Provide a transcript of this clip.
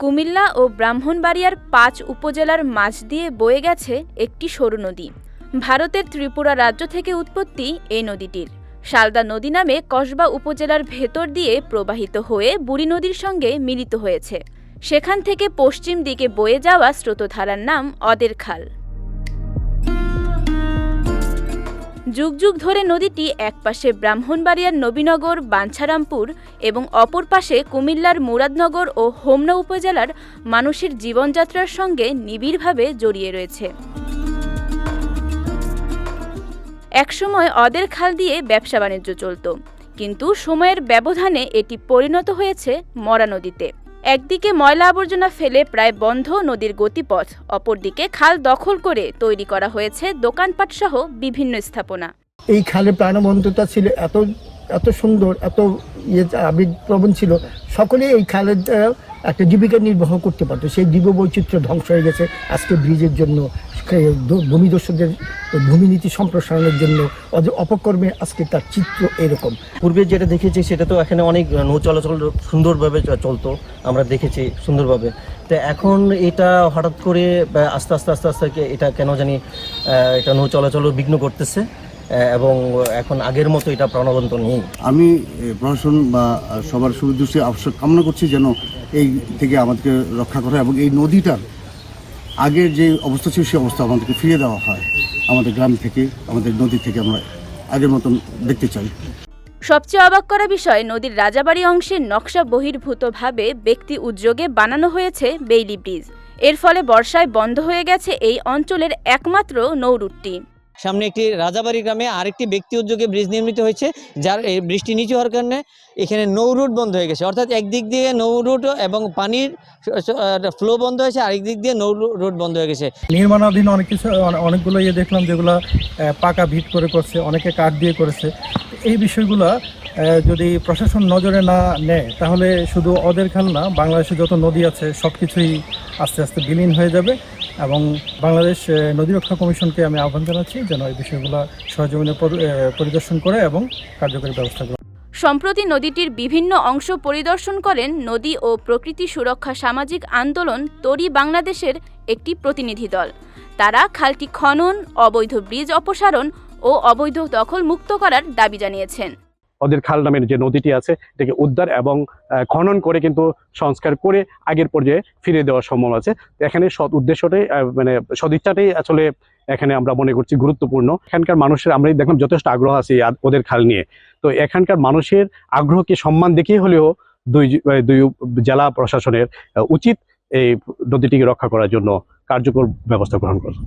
কুমিল্লা ও ব্রাহ্মণবাড়িয়ার পাঁচ উপজেলার মাঝ দিয়ে বয়ে গেছে একটি সরু নদী। ভারতের ত্রিপুরা রাজ্য থেকে উৎপত্তি এই নদীটির। শালদা নদী নামে কসবা উপজেলার ভেতর দিয়ে প্রবাহিত হয়ে বুড়ি নদীর সঙ্গে মিলিত হয়েছে। সেখান থেকে পশ্চিম দিকে বয়ে যাওয়া স্রোতধারার নাম অদের খাল। যুগ যুগ ধরে নদীটি একপাশে ব্রাহ্মণবাড়িয়ার নবীনগর, বাঞ্ছারামপুর এবং অপর পাশে কুমিল্লার মুরাদনগর ও হোমনা উপজেলার মানুষের জীবনযাত্রার সঙ্গে নিবিড়ভাবে জড়িয়ে রয়েছে। একসময় অদের খাল দিয়ে ব্যবসা বাণিজ্য চলত, কিন্তু সময়ের ব্যবধানে এটি পরিণত হয়েছে মরা নদীতে। একদিকে ময়লা আবর্জনা ফেলে প্রায় বন্ধ নদীর গতিপথ, অপরদিকে খাল দখল করে তৈরি করা হয়েছে দোকানপাট সহ বিভিন্ন স্থাপনা। এই খালে প্রাণবন্ততা ছিল এত এত সুন্দর, এত ইয়ে আবেগপ্রবণ ছিল, সকলে এই খালের একটা জীবিকা নির্বাহ করতে পারতো। সেই জীববৈচিত্র্য ধ্বংস হয়ে গেছে আজকে ব্রিজের জন্য। সে- দ- ভূমিদস্যুদের ভূমিনীতি সম্প্রসারণের জন্য অপকর্মে আজকে তার চিত্র এরকম। পূর্বে যেটা দেখেছি সেটা তো এখানে অনেক নৌ চলাচল সুন্দরভাবে চ- চলতো আমরা দেখেছি সুন্দরভাবে। তো এখন এটা হঠাৎ করে আস্তে আস্তে আস্তে আস্তে এটা কেন জানি এটা নৌ চলাচল বিঘ্ন করতেছে এবং এখন আগের মতো এটা প্রাণবন্ত নেই। আমি প্রশাসন বা সবার সুদৃষ্টি আবশ্যক কামনা করছি যেন এই থেকে আমাদেরকে রক্ষা করা এবং এই নদীটার আগের যে অবস্থা ছিল, সেই অবস্থা আমাদেরকে ফিরিয়ে দেওয়া হয়। আমাদের গ্রাম থেকে, আমাদের নদী থেকে আমরা আগের মতন দেখতে চাই। সবচেয়ে অবাক করা বিষয়, নদীর রাজাবাড়ি অংশের নকশা বহির্ভূতভাবে ব্যক্তি উদ্যোগে বানানো হয়েছে বেইলি ব্রিজ। এর ফলে বর্ষায় বন্ধ হয়ে গেছে এই অঞ্চলের একমাত্র নৌরুটটি। সামনে একটি রাজাবাড়ি গ্রামে আরেকটি ব্যক্তি উদ্যোগে ব্রিজ নির্মিত হয়েছে, যার বৃষ্টি নিচু হওয়ার কারণে এখানে নৌ রুট বন্ধ হয়ে গেছে। অর্থাৎ একদিক দিয়ে নৌ রুট এবং পানির ফ্লো বন্ধ হয়েছে, আরেক দিক দিয়ে নৌ রুট বন্ধ হয়ে গেছে। নির্মাণাধীন অনেক কিছু, অনেকগুলো ইয়ে দেখলাম যেগুলো পাকা ভিট করে করছে, অনেকে কাঠ দিয়ে করেছে। এই বিষয়গুলো যদি প্রশাসন নজরে না নেয়, তাহলে শুধু ওদের খাল না বাংলাদেশে যত নদী আছে সব কিছুই আস্তে আস্তে বিলীন হয়ে যাবে। এবং বাংলাদেশ নদী রক্ষা কমিশনকে আমি আহ্বান জানাচ্ছি যেন এই বিষয়গুলো সহযোগিতা পরিদর্শন করে এবং কার্যকরী ব্যবস্থা গ্রহণ সম্প্রতি নদীটির বিভিন্ন অংশ পরিদর্শন করেন নদী ও প্রকৃতি সুরক্ষা সামাজিক আন্দোলন তরি বাংলাদেশের একটি প্রতিনিধি দল। তারা খালটি খনন, অবৈধ ব্রিজ অপসারণ ও অবৈধ দখল মুক্ত করার দাবি জানিয়েছেন। ওদের খাল নামের যে নদীটি আছে, এটাকে উদ্ধার এবং খনন করে কিন্তু সংস্কার করে আগের পর্যায়ে ফিরিয়ে দেওয়া সম্ভব আছে। এখানে সৎ উদ্দেশ্যটাই মানে সদিচ্ছাটাই আসলে এখানে আমরা মনে করছি গুরুত্বপূর্ণ। এখানকার মানুষের আমরা দেখলাম যথেষ্ট আগ্রহ আছে ওদের খাল নিয়ে। তো এখানকার মানুষের আগ্রহকে সম্মান দেখিয়ে হলেও দুই দুই জেলা প্রশাসনের উচিত এই নদীটিকে রক্ষা করার জন্য কার্যকর ব্যবস্থা গ্রহণ করা।